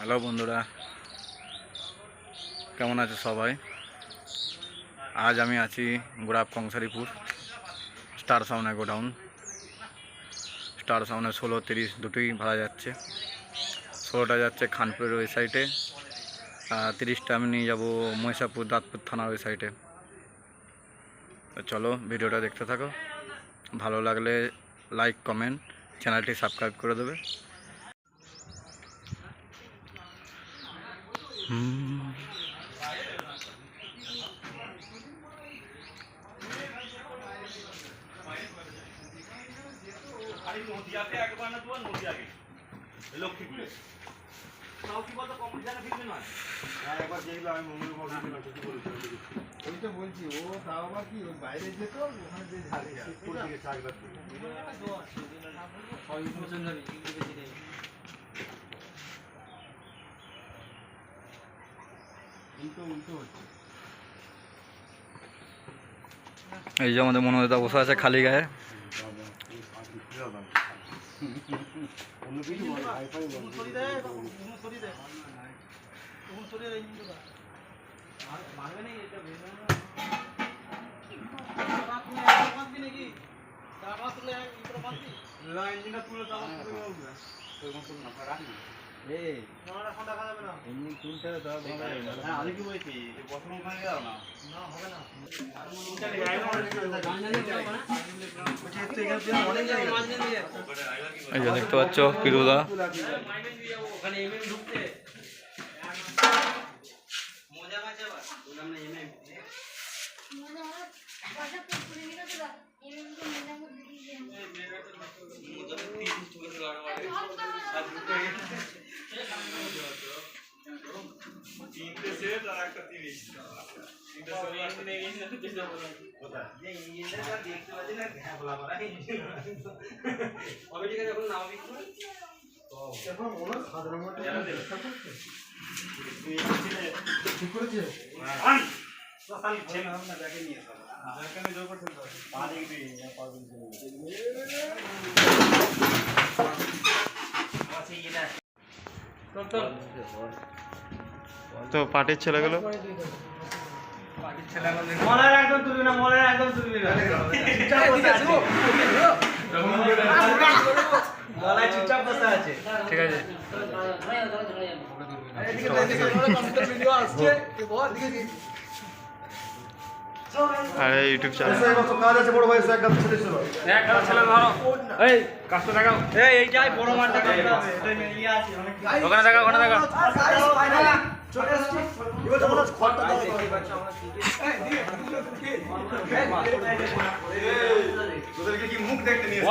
Hello বন্ধুরা। কেমন আছে সবাই? আজ আমি আছি গোড়াপ কংসারিপুর, স্টার সাউনে গোডাউন। স্টার সাউনে ষোলো তিরিশ দুটোই ভাড়া যাচ্ছে। ষোলোটা যাচ্ছে খানপুরের ওই সাইডে আর তিরিশটা আমি নিয়ে যাব মহিষাপুর দাঁতপুর থানার ওই সাইডে চলো ভিডিওটা দেখতে থাকো। ভালো লাগলে লাইক কমেন্ট চ্যানেলটি সাবস্ক্রাইব করে দেবে হুম খালি নদিয়াতে একবার না তোমার নদিয়াকে লক্ষ্মীপুরে তাও কি বলতো কম্পিটিশনে ফিরবে নয় হ্যাঁ, একবার দেখলাম আমি মঙ্গল বাবু দিলাম কিছু বলেছিল ওই তো বলছি ও তাও আবার কি বাইরে যেত ওখানে যে ঝাড়ে শিবপুর এই যে আমাদের মনোজদা বসে আছে খালি গায়ে। অন্য কিছু বলে হাইফাই এই। হ্যাঁ এই যে দেখতে পাচ্ছ পিরুদা। তিনটে সেট আর একটা তিরিশ ঠিক করেছে তো পার্টির ছেলেগুলো মলের একদম তুলবি না মলার একদম তুলবি না চুপচাপ বসে আছে গলায় চুপচাপ বসে আছে ঠিক আছে আর ইউটিউব চ্যানেল কাজ আছে বড় ভাই একদম ছেলে ছিল এই কাজটা দেখাও। এই এই যাই বড় আসি অনেক ওখানে দেখাও ওখানে দেখাও। চলে আসছি। এবার যখন খড়টা দাও তোদেরকে কি মুখ দেখতে নিয়ে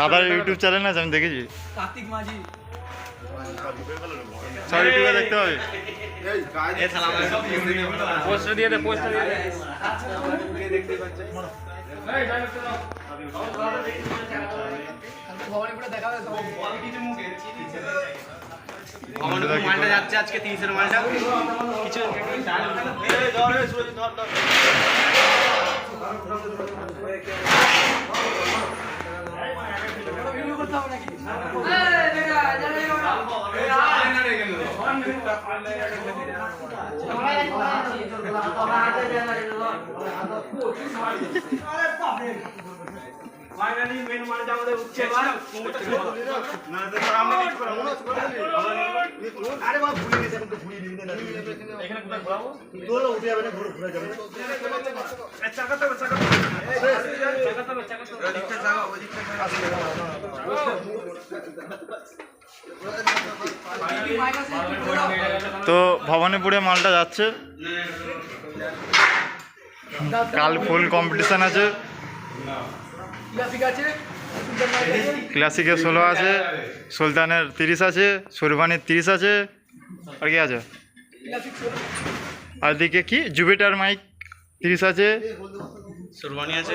দাদার ইউটিউব চ্যানেল আছে আমি দেখেছি। কার্তিক মাঝি। সব ইউটিউবে দেখতে হবে এই পোস্ট দিয়ে দে পোস্ট দিয়ে দে। মালটা যাচ্ছে আজকে তিরিশের মালটা। কিছু ফাইনালি মেন মালটা আমাদের উঠছে তো মনে আরে বাবা ভুলে গেছে এখন তো ভুলে নিবি না এখানে কোথায় ঘোরাবো তোরা উঠে যাবে না ঘুরে ঘুরে যাবে না চাকাতে হবে চাকাতে চাকাতে হবে চাকাতে হবে ওদিকটা জায়গা ওদিকটা তো ভবানীপুরে মালটা যাচ্ছে। কাল ফুল কম্পিটিশন আছে। ক্লাসিকের ষোলো আছে, সুলতানের তিরিশ আছে, সুরবানির তিরিশ আছে। আর কি আছে? আর দিকে কি? জুপিটার মাইক তিরিশ আছে। সুরবানি আছে।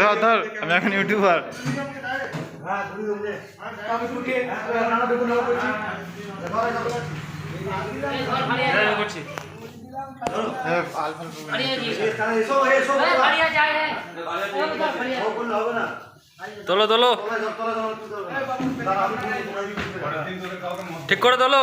ধর ধর আমি এখন ইউটিউবার তোলো তোলো ঠিক করে তোলো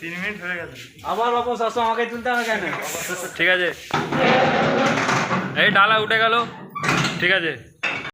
তিন মিনিট হয়ে গেছে আবার বাপস আসো, আমাকে তুলতে হবে কেন? ঠিক আছে। এই ডালা উঠে গেল। ঠিক আছে।